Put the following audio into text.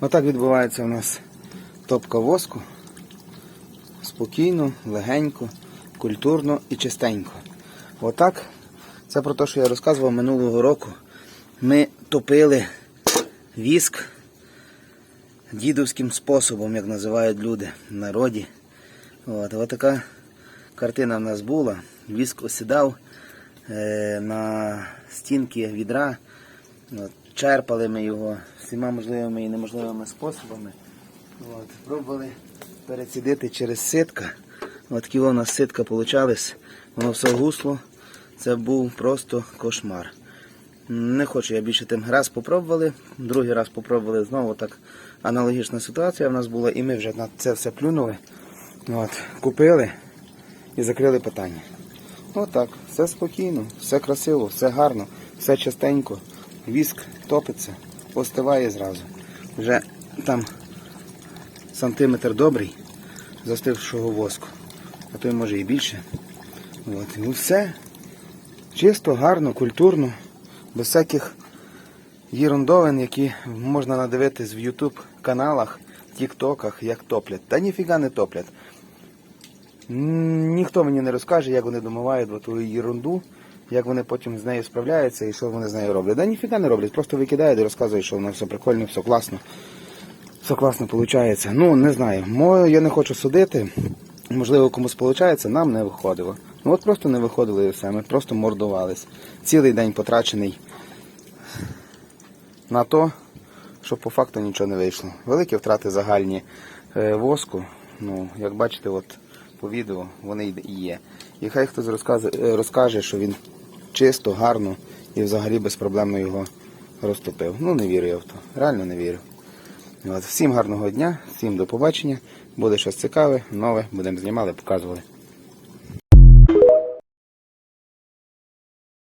Отак відбувається у нас топка воску. Спокійно, легенько, культурно і чистенько. Отак. Це про те, що я розказував минулого року. Ми топили віск дідовським способом, як називають люди в народі. От, от така картина в нас була. Віск осідав е, на стінки відра. От, черпали ми його всіма можливими і неможливими способами. От, пробували перецідити через ситка. От такі у нас ситка получались. Воно все гусло. Це був просто кошмар. Не хочу я більше тим раз попробували. Другий раз попробували знову так аналогічна ситуація в нас була, і ми вже на це все плюнули. От, купили і закрили питання. Отак, все спокійно, все красиво, все гарно, все чистенько. Віск топиться, остиває зразу. Вже там сантиметр добрий застившого воску, а то й може і більше. От, і все. Чисто, гарно, культурно, без всяких єрундовин, які можна надивитись в YouTube каналах, тіктоках, як топлять. Та ніфіга не топлять. Ніхто мені не розкаже, як вони домивають ту ерунду, як вони потім з нею справляються і що вони з нею роблять. Да ніфіга не роблять, просто викидають і розказують, що воно все прикольно, все класно. Все класно виходить. Ну, не знаю. Мо- Я не хочу судити. Можливо, комусь виходить, нам не виходило. Ну от просто не виходило і все. Ми просто мордувались. Цілий день потрачений на то, що по факту нічого не вийшло. Великі втрати загальні е, воску. Ну, як бачите, от по відео вони і є. І хай хтось розкаже, розкаже, що він чисто, гарно і взагалі безпроблемно його розтопив. Ну, не вірю я в то. Реально не вірю. От, всім гарного дня, всім до побачення. Буде щось цікаве, нове, будемо знімали, показували.